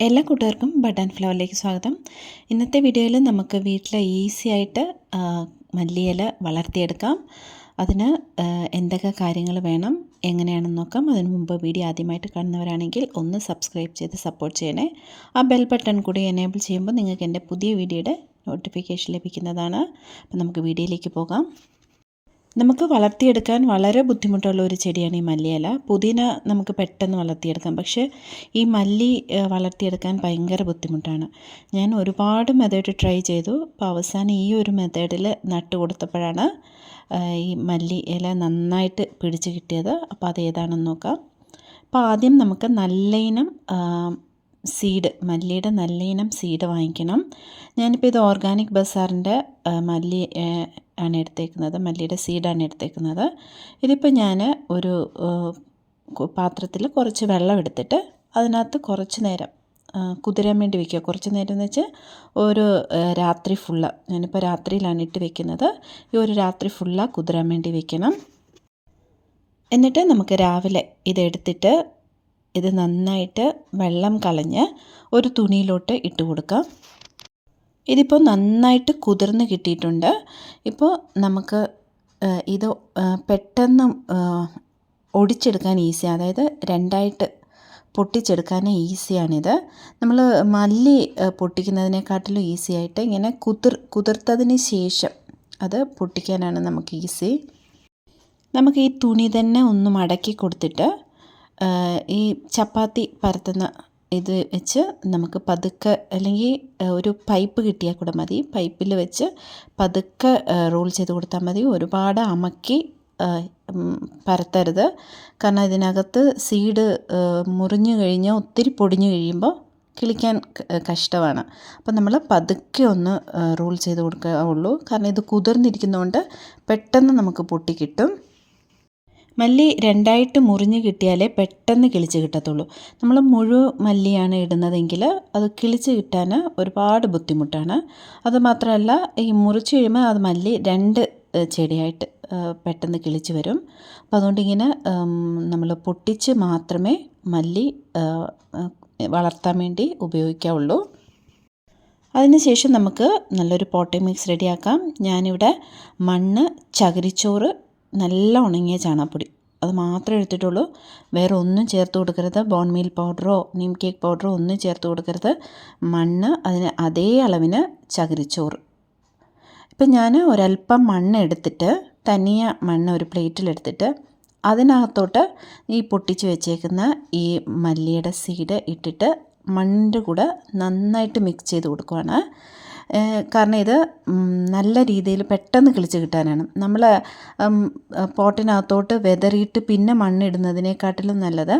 എല്ലാ കൂട്ടുകാർക്കും ബട്ടൺ ഫ്ലവറിലേക്ക് സ്വാഗതം. ഇന്നത്തെ വീഡിയോയിൽ നമുക്ക് വീട്ടിൽ ഈസി ആയിട്ട് മല്ലിയില വളർത്തിയെടുക്കാം. അതിന് എന്തൊക്കെ കാര്യങ്ങൾ വേണം എങ്ങനെയാണെന്ന് നോക്കാം. അതിന് മുമ്പ് വീഡിയോ ആദ്യമായിട്ട് കാണുന്നവരാണെങ്കിൽ ഒന്ന് സബ്സ്ക്രൈബ് ചെയ്ത് സപ്പോർട്ട് ചെയ്യണേ. ആ ബെൽ ബട്ടൺ കൂടി എനേബിൾ ചെയ്യുമ്പോൾ നിങ്ങൾക്ക് എന്റെ പുതിയ വീഡിയോയുടെ നോട്ടിഫിക്കേഷൻ ലഭിക്കുന്നതാണ്. അപ്പം നമുക്ക് വീഡിയോയിലേക്ക് പോകാം. നമുക്ക് വളർത്തിയെടുക്കാൻ വളരെ ബുദ്ധിമുട്ടുള്ള ഒരു ചെടിയാണ് ഈ മല്ലിയില. പുതിന നമുക്ക് പെട്ടെന്ന് വളർത്തിയെടുക്കാം. പക്ഷേ ഈ മല്ലി വളർത്തിയെടുക്കാൻ ഭയങ്കര ബുദ്ധിമുട്ടാണ്. ഞാൻ ഒരുപാട് മെത്തേഡ് ട്രൈ ചെയ്തു. അപ്പോൾ അവസാനം ഈ ഒരു മെത്തേഡിൽ നട്ട് കൊടുത്തപ്പോഴാണ് ഈ മല്ലി ഇല നന്നായിട്ട് പിടിച്ച് കിട്ടിയത്. അപ്പോൾ അത് ഏതാണെന്ന് നോക്കാം. അപ്പോൾ ആദ്യം നമുക്ക് നല്ല ഇനം സീഡ് മല്ലിയുടെ നല്ല ഇനം സീഡ് വാങ്ങിക്കണം. ഞാനിപ്പോൾ ഇത് ഓർഗാനിക് ബസാറിന്റെ മല്ലി ആണ് എടുത്തേക്കുന്നത്. മല്ലിയുടെ സീഡാണ് എടുത്തേക്കുന്നത്. ഇതിപ്പോൾ ഞാൻ ഒരു പാത്രത്തിൽ കുറച്ച് വെള്ളം എടുത്തിട്ട് അതിനകത്ത് കുറച്ച് നേരം കുതിരാൻ വേണ്ടി വെക്കുക. കുറച്ച് നേരം എന്ന് വെച്ചാൽ ഒരു രാത്രി ഫുള്ള് ഞാനിപ്പോൾ രാത്രിയിലാണ് ഇട്ട് വെക്കുന്നത്. ഈ ഒരു രാത്രി ഫുള്ള് കുതിരാൻ വേണ്ടി വെക്കണം. എന്നിട്ട് നമുക്ക് രാവിലെ ഇതെടുത്തിട്ട് ഇത് നന്നായിട്ട് വെള്ളം കളഞ്ഞ് ഒരു തുണിയിലോട്ട് ഇട്ട് കൊടുക്കാം. ഇതിപ്പോൾ നന്നായിട്ട് കുതിർന്ന് കിട്ടിയിട്ടുണ്ട്. ഇപ്പോൾ നമുക്ക് ഇത് പെട്ടെന്ന് ഒടിച്ചെടുക്കാൻ ഈസി അതായത് രണ്ടായിട്ട് പൊട്ടിച്ചെടുക്കാൻ ഈസിയാണിത്. നമ്മൾ മല്ലി പൊട്ടിക്കുന്നതിനെക്കാട്ടിലും ഈസി ആയിട്ട് ഇങ്ങനെ കുതിർ കുതിർത്തതിന് ശേഷം അത് പൊട്ടിക്കാനാണ് നമുക്ക് ഈസി. നമുക്ക് ഈ തുണി തന്നെ ഒന്ന് മടക്കി കൊടുത്തിട്ട് ഈ ചപ്പാത്തി പരത്തുന്ന ഇത് വെച്ച് നമുക്ക് പതുക്കെ അല്ലെങ്കിൽ ഒരു പൈപ്പ് കിട്ടിയാൽ കൂടെ മതി. പൈപ്പിൽ വെച്ച് പതുക്കെ റോൾ ചെയ്ത് കൊടുത്താൽ മതി. ഒരുപാട് അമക്കി പരത്തരുത്. കാരണം ഇതിനകത്ത് സീഡ് മുറിഞ്ഞു കഴിഞ്ഞാൽ ഒത്തിരി പൊടിഞ്ഞു കഴിയുമ്പോൾ കിളിക്കാൻ കഷ്ടമാണ്. അപ്പം നമ്മൾ പതുക്കെ ഒന്ന് റോൾ ചെയ്ത് കൊടുക്കാവുള്ളൂ. കാരണം ഇത് കുതിർന്നിരിക്കുന്നതുകൊണ്ട് പെട്ടെന്ന് നമുക്ക് പൊട്ടി കിട്ടും. മല്ലി രണ്ടായിട്ട് മുറിഞ്ഞ് കിട്ടിയാലേ പെട്ടെന്ന് കിളിച്ച് കിട്ടത്തുള്ളൂ. നമ്മൾ മുഴുവൻ മല്ലിയാണ് ഇടുന്നതെങ്കിൽ അത് കിളിച്ച് കിട്ടാൻ ഒരുപാട് ബുദ്ധിമുട്ടാണ്. അതുമാത്രമല്ല ഈ മുറിച്ച് കഴിയുമ്പോൾ അത് മല്ലി രണ്ട് ചെടിയായിട്ട് പെട്ടെന്ന് കിളിച്ച് വരും. അപ്പോൾ അതുകൊണ്ട് ഇങ്ങനെ നമ്മൾ പൊട്ടിച്ച് മാത്രമേ മല്ലി വളർത്താൻ വേണ്ടി ഉപയോഗിക്കാവുള്ളൂ. അതിനുശേഷം നമുക്ക് നല്ലൊരു പോട്ടി മിക്സ് റെഡിയാക്കാം. ഞാനിവിടെ മണ്ണ് ചകിരിച്ചോറ് നല്ല ഉണങ്ങിയ ചാണകപ്പൊടി. അത് മാത്രമേ എടുത്തിട്ടുള്ളൂ. വേറെ ഒന്നും ചേർത്ത് കൊടുക്കരുത്. ബോൺ മീൽ പൗഡറോ നീം കേക്ക് പൗഡറോ ഒന്നും ചേർത്ത് കൊടുക്കരുത്. മണ്ണ് അതിന് അതേ അളവിന് ചകിരിച്ചോറ്. ഇപ്പം ഞാൻ ഒരല്പം മണ്ണ് എടുത്തിട്ട് തനിയ മണ്ണ് ഒരു പ്ലേറ്റിലെടുത്തിട്ട് അതിനകത്തോട്ട് ഈ പൊട്ടിച്ച് വെച്ചേക്കുന്ന ഈ മല്ലിയുടെ സീഡ് ഇട്ടിട്ട് മണ്ണിന്റെ കൂടെ നന്നായിട്ട് മിക്സ് ചെയ്ത് കൊടുക്കുവാണ്. കാരണം ഇത് നല്ല രീതിയിൽ പെട്ടെന്ന് കിളിച്ച് കിട്ടാനാണ്. നമ്മൾ പോട്ടിനകത്തോട്ട് വെതറിയിട്ട് പിന്നെ മണ്ണിടുന്നതിനെക്കാട്ടിലും നല്ലത്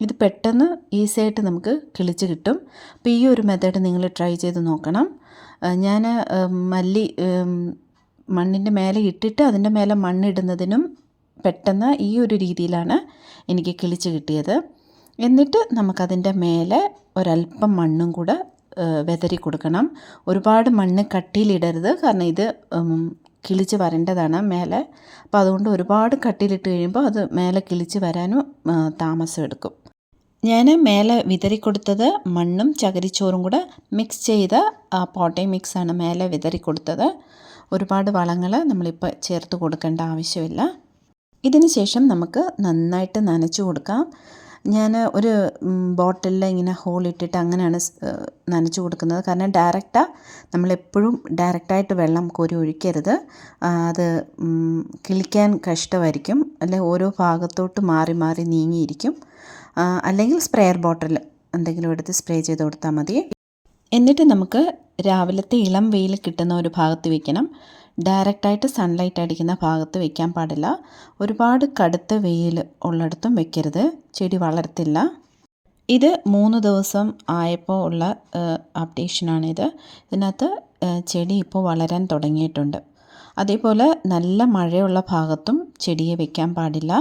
ഇത് പെട്ടെന്ന് ഈസി ആയിട്ട് നമുക്ക് കിളിച്ച് കിട്ടും. അപ്പോൾ ഈ ഒരു മെത്തേഡ് നിങ്ങൾ ട്രൈ ചെയ്ത് നോക്കണം. ഞാൻ മല്ലി മണ്ണിന്റെ മേലെ ഇട്ടിട്ട് അതിന്റെ മേലെ മണ്ണിടുന്നതിനും പെട്ടെന്ന് ഈ ഒരു രീതിയിലാണ് എനിക്ക് കിളിച്ച് കിട്ടിയത്. എന്നിട്ട് നമുക്കതിന്റെ മേലെ ഒരല്പം മണ്ണും കൂടെ വെതറി കൊടുക്കണം. ഒരുപാട് മണ്ണ് കട്ടിയിലിടരുത്. കാരണം ഇത് കിളിച്ച് വരേണ്ടതാണ് മേലെ. അപ്പോൾ അതുകൊണ്ട് ഒരുപാട് കട്ടിയിലിട്ട് കഴിയുമ്പോൾ അത് മേലെ കിളിച്ച് വരാനും താമസം എടുക്കും. ഞാൻ മേലെ വിതറി കൊടുത്തത് മണ്ണും ചകിരിച്ചോറും കൂടെ മിക്സ് ചെയ്ത പോട്ടേ മിക്സാണ് മേലെ വിതറി കൊടുത്തത്. ഒരുപാട് വളങ്ങൾ നമ്മളിപ്പോൾ ചേർത്ത് കൊടുക്കേണ്ട ആവശ്യമില്ല. ഇതിന് ശേഷം നമുക്ക് നന്നായിട്ട് നനച്ചു കൊടുക്കാം. ഞാൻ ഒരു ബോട്ടിലിൽ ഇങ്ങനെ ഹോൾ ഇട്ടിട്ട് അങ്ങനെയാണ് നനച്ചു കൊടുക്കുന്നത്. കാരണം ഡയറക്റ്റാ നമ്മളെപ്പോഴും ഡയറക്റ്റായിട്ട് വെള്ളം കോരി ഒഴിക്കരുത്. അത് കിളിക്കാൻ കഷ്ടമായിരിക്കും. അല്ലെ ഓരോ ഭാഗത്തോട്ട് മാറി മാറി നീങ്ങിയിരിക്കും. അല്ലെങ്കിൽ സ്പ്രേയർ ബോട്ടിൽ എന്തെങ്കിലും എടുത്ത് സ്പ്രേ ചെയ്ത് കൊടുത്താൽ മതി. എന്നിട്ട് നമുക്ക് രാവിലത്തെ ഇളം വെയിൽ കിട്ടുന്ന ഒരു ഭാഗത്ത് വെക്കണം. ഡയറക്റ്റായിട്ട് സൺലൈറ്റ് അടിക്കുന്ന ഭാഗത്ത് വെക്കാൻ പാടില്ല. ഒരുപാട് കടുത്ത വെയിൽ ഉള്ളിടത്തും വെക്കരുത്. ചെടി വളർത്തില്ല. ഇത് മൂന്ന് ദിവസം ആയപ്പോൾ ഉള്ള അപ്ഡേഷനാണിത് ഇതിനകത്ത് ചെടി ഇപ്പോൾ വളരാൻ തുടങ്ങിയിട്ടുണ്ട്. അതേപോലെ നല്ല മഴയുള്ള ഭാഗത്തും ചെടിയെ വെക്കാൻ പാടില്ല.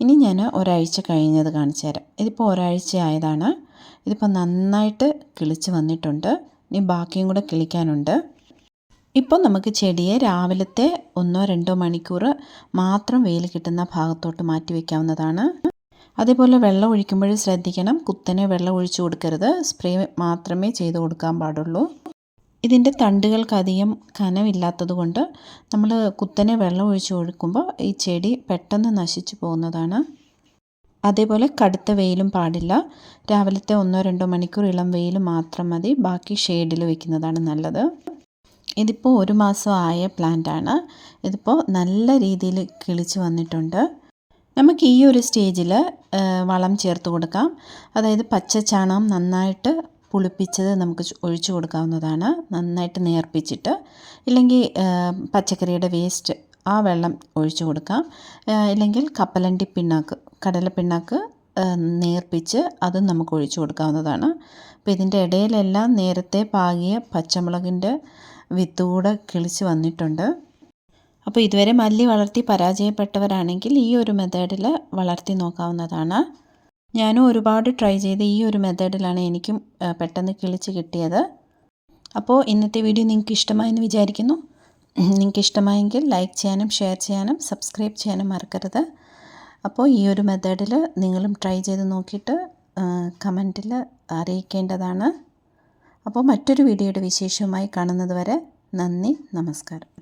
ഇനി ഞാൻ ഒരാഴ്ച കഴിഞ്ഞത് കാണിച്ചു തരാം. ഇതിപ്പോൾ ഒരാഴ്ച ആയതാണ്. ഇതിപ്പോൾ നന്നായിട്ട് കിളിച്ച് വന്നിട്ടുണ്ട്. ഇനി ബാക്കിയും കൂടെ കിളിക്കാനുണ്ട്. ഇപ്പോൾ നമുക്ക് ചെടിയെ രാവിലത്തെ ഒന്നോ രണ്ടോ മണിക്കൂർ മാത്രം വെയിൽ കിട്ടുന്ന ഭാഗത്തോട്ട് മാറ്റി വയ്ക്കാവുന്നതാണ് അതേപോലെ വെള്ളം ഒഴിക്കുമ്പോൾ ശ്രദ്ധിക്കണം കുത്തനെ വെള്ളം ഒഴിച്ചു കൊടുക്കരുത്. സ്പ്രേ മാത്രമേ ചെയ്ത് കൊടുക്കാൻ പാടുള്ളൂ. ഇതിന്റെ തണ്ടുകൾക്ക് അധികം കനമില്ലാത്തത് കൊണ്ട് നമ്മൾ കുത്തനെ വെള്ളം ഒഴിച്ചു കൊടുക്കുമ്പോൾ ഈ ചെടി പെട്ടെന്ന് നശിച്ചു പോകുന്നതാണ്. അതേപോലെ കടുത്ത വെയിലും പാടില്ല. രാവിലത്തെ ഒന്നോ രണ്ടോ മണിക്കൂർ ഇളം വെയിൽ മാത്രം മതി. ബാക്കി ഷെയ്ഡിൽ വെക്കുന്നതാണ് നല്ലത്. ഇതിപ്പോൾ ഒരു മാസം ആയ പ്ലാന്റാണ് ഇതിപ്പോൾ നല്ല രീതിയിൽ കിളിച്ച് വന്നിട്ടുണ്ട്. നമുക്ക് ഈ ഒരു സ്റ്റേജിൽ വളം ചേർത്ത് കൊടുക്കാം. അതായത് പച്ച ചാണകം നന്നായിട്ട് പുളിപ്പിച്ചത് നമുക്ക് ഒഴിച്ചു കൊടുക്കാവുന്നതാണ്. നന്നായിട്ട് നേർപ്പിച്ചിട്ട്. ഇല്ലെങ്കിൽ പച്ചക്കറിയുടെ വേസ്റ്റ് ആ വെള്ളം ഒഴിച്ചു കൊടുക്കാം. ഇല്ലെങ്കിൽ കപ്പലണ്ടി പിണ്ണാക്ക് കടല പിണ്ണാക്ക് നേർപ്പിച്ച് അതും നമുക്ക് ഒഴിച്ചു കൊടുക്കാവുന്നതാണ്. അപ്പോൾ ഇതിന്റെ ഇടയിലെല്ലാം നേരത്തെ പാകിയ പച്ചമുളകിന്റെ വിത്ത് കൂടെ കിളിച്ച് വന്നിട്ടുണ്ട്. അപ്പോൾ ഇതുവരെ മല്ലി വളർത്തി പരാജയപ്പെട്ടവരാണെങ്കിൽ ഈ ഒരു മെത്തേഡിൽ വളർത്തി നോക്കാവുന്നതാണ്. ഞാനും ഒരുപാട് ട്രൈ ചെയ്ത് ഈ ഒരു മെത്തേഡിലാണ് എനിക്കും പെട്ടെന്ന് കിളിച്ച് കിട്ടിയത്. അപ്പോൾ ഇന്നത്തെ വീഡിയോ നിങ്ങൾക്ക് ഇഷ്ടമായെന്ന് വിചാരിക്കുന്നു. നിങ്ങൾക്ക് ഇഷ്ടമായെങ്കിൽ ലൈക്ക് ചെയ്യാനും ഷെയർ ചെയ്യാനും സബ്സ്ക്രൈബ് ചെയ്യാനും മറക്കരുത്. അപ്പോൾ ഈ ഒരു മെത്തേഡിൽ നിങ്ങളും ട്രൈ ചെയ്ത് നോക്കിയിട്ട് കമന്റിൽ അറിയിക്കേണ്ടതാണ്. അപ്പോൾ മറ്റൊരു വീഡിയോയുടെ വിശേഷവുമായി കാണുന്നത് വരെ നന്ദി നമസ്കാരം.